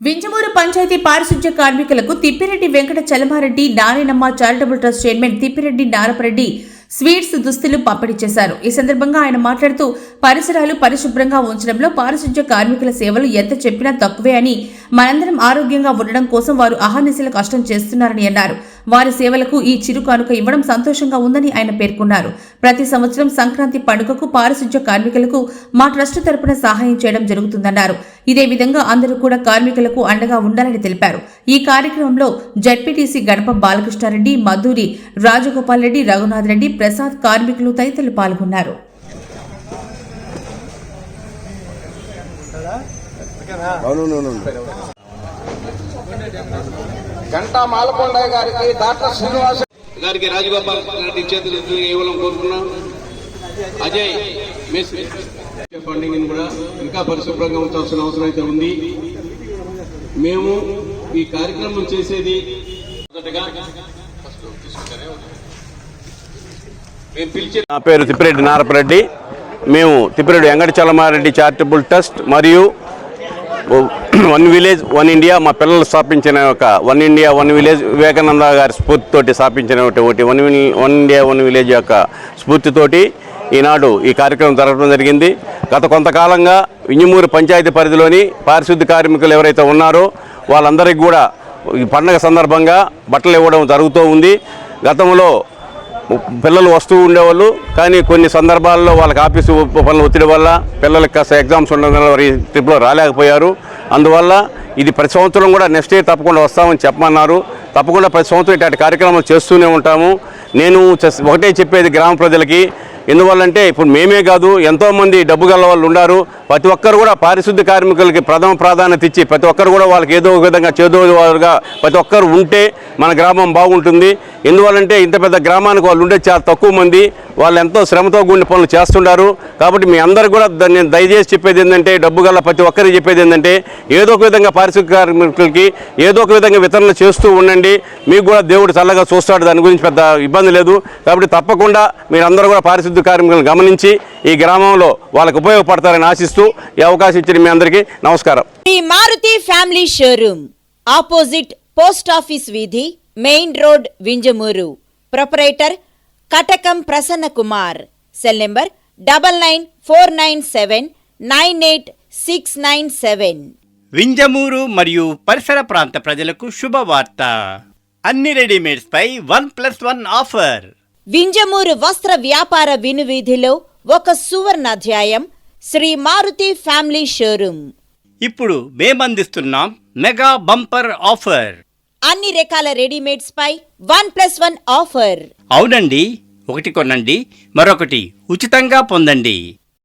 వింజమూరు పంచాయతీ పారిశుధ్య కార్మికులకు Tippireddy Venkata Chalamareddy Narayanamma charitable trust chairman Tippireddy Narapareddy sweets దుస్తులు పంపిణీ చేశారు. ఈ సందర్భంగా ఆయన మాట్లాడుతూ పరిసరాలు పరిశుభ్రంగా ఉంచడంలో పారిశుధ్య కార్మికుల సేవలు ఎంత చెప్పినా తక్కువే అని మనందరం ఆరోగ్యంగా ఉండడం కోసం వారు అహర్నిశల కష్టం చేస్తున్నారని అన్నారు. వారి సేవలకు ఈ చిరు కానుక ఇవ్వడం సంతోషంగా ఉందని ఆయన పేర్కొన్నారు. ప్రతి సంవత్సరం సంక్రాంతి పండుగకు పారిశుధ్య కార్మికులకు మా ట్రస్ట్ తరపున సహాయం చేయడం జరుగుతుందన్నారు. ఇదే విధంగా అందరూ కూడా కార్మికులకు అండగా ఉండాలని తెలిపారు. ఈ కార్యక్రమంలో జడ్పీటీసీ గణప బాలకృష్ణారెడ్డి మధురి రాజగోపాల్ రెడ్డి రఘునాథ్ రెడ్డి ప్రసాద్ కార్మికులు తదితరులు పాల్గొన్నారు. అవును గంటా మాలకొండ గారికి డాక్టర్ శ్రీనివాస గారికి రాజగోపాల్ రెడ్డి చేతులు ఇవ్వాలని కోరుకున్నాం. అజయ్ మేస్త్రి ఫండింగ్ కూడా ఇంకా పరిశుభ్రంగా ఉంచాల్సిన అవసరం అయితే ఉంది. మేము ఈ కార్యక్రమం చేసేది నా పేరు తిప్పిరెడ్డి నారపరెడ్డి. మేము తిప్పిరెడ్డి వెంకట చలమారెడ్డి చారిటబుల్ ట్రస్ట్ మరియు వన్ విలేజ్ వన్ ఇండియా మా పిల్లలు స్థాపించిన ఒక one India one village. Vivekananda గారి స్ఫూర్తితోటి స్థాపించిన ఒకటి one one India one village యొక్క స్ఫూర్తితోటి ఈనాడు ఈ కార్యక్రమం జరగడం జరిగింది. గత కొంతకాలంగా ఇంజమూరు పంచాయతీ పరిధిలోని పారిశుద్ధ్య కార్మికులు ఎవరైతే ఉన్నారో వాళ్ళందరికీ కూడా ఈ పండగ సందర్భంగా బట్టలు ఇవ్వడం జరుగుతూ ఉంది. గతంలో పిల్లలు వస్తూ ఉండేవాళ్ళు కానీ కొన్ని సందర్భాల్లో వాళ్ళకి ఆఫీసు పనులు ఒత్తిడి వల్ల పిల్లలకి కాస్త ఎగ్జామ్స్ ఉండడం వల్ల ట్రిప్లో రాలేకపోయారు. అందువల్ల ఇది ప్రతి సంవత్సరం కూడా నెక్స్ట్ ఇయర్ తప్పకుండా వస్తామని చెప్పమన్నారు. తప్పకుండా ప్రతి సంవత్సరం ఇట్లాంటి కార్యక్రమాలు చేస్తూనే ఉంటాము. నేను చెస్- ఒకటే చెప్పేది గ్రామ ప్రజలకి ఎందువల్లంటే ఇప్పుడు మేమే కాదు ఎంతోమంది డబ్బు గల వాళ్ళు ఉన్నారు ప్రతి ఒక్కరు కూడా పారిశుద్ధ్య కార్మికులకి ప్రథమ ప్రాధాన్యత ఇచ్చి ప్రతి ఒక్కరు కూడా వాళ్ళకి ఏదో ఒక విధంగా చేదోవారుగా ప్రతి ఒక్కరు ఉంటే మన గ్రామం బాగుంటుంది. ఎందువల్లంటే ఇంత పెద్ద గ్రామానికి వాళ్ళు ఉండే చాలా తక్కువ మంది. వాళ్ళు ఎంతో శ్రమతో కూడిన పనులు చేస్తుంటారు కాబట్టి మీ అందరు కూడా నేను దయచేసి చెప్పేది ఏంటంటే డబ్బు గల ప్రతి ఒక్కరికి చెప్పేది ఏంటంటే ఏదో ఒక విధంగా పారిశుద్ధ్య కార్మికులకి ఏదో ఒక విధంగా వితరణ చేస్తూ ఉండండి. మీకు కూడా దేవుడు చల్లగా చూస్తాడు. దాని గురించి పెద్ద ఇబ్బంది లేదు. కాబట్టి తప్పకుండా మీరందరూ కూడా పారిశుద్ధ్య కార్మికులను గమనించి ఈ గ్రామంలో వాళ్ళకి ఉపయోగపడతారని ఆశిస్తూ ఈ అవకాశం ఇచ్చిన మీ అందరికీ నమస్కారం. ఈ Maruti family showroom opposite post office వీధి main road Vinjamuru. Proprietor Katakam Prasanna Kumar cell number double nine four nine seven nine eight six nine seven. Vinjamuru మరియు పరిసర ప్రాంత ప్రజలకు శుభవార్త. అన్ని రెడీమేడ్స్ పై one plus one offer. Vinjamuru వస్త్ర వ్యాపార వినువీధిలో ఒక సువర్ణ అధ్యాయం శ్రీ మారుతి ఫ్యామిలీ షోరూమ్. ఇప్పుడు మేమందిస్తున్నాం మెగా బంపర్ ఆఫర్. అన్ని రకాల రెడీమేడ్స్ పై వన్ ప్లస్ వన్ ఆఫర్. అవునండి. ఒకటి కొనండి మరొకటి ఉచితంగా పొందండి.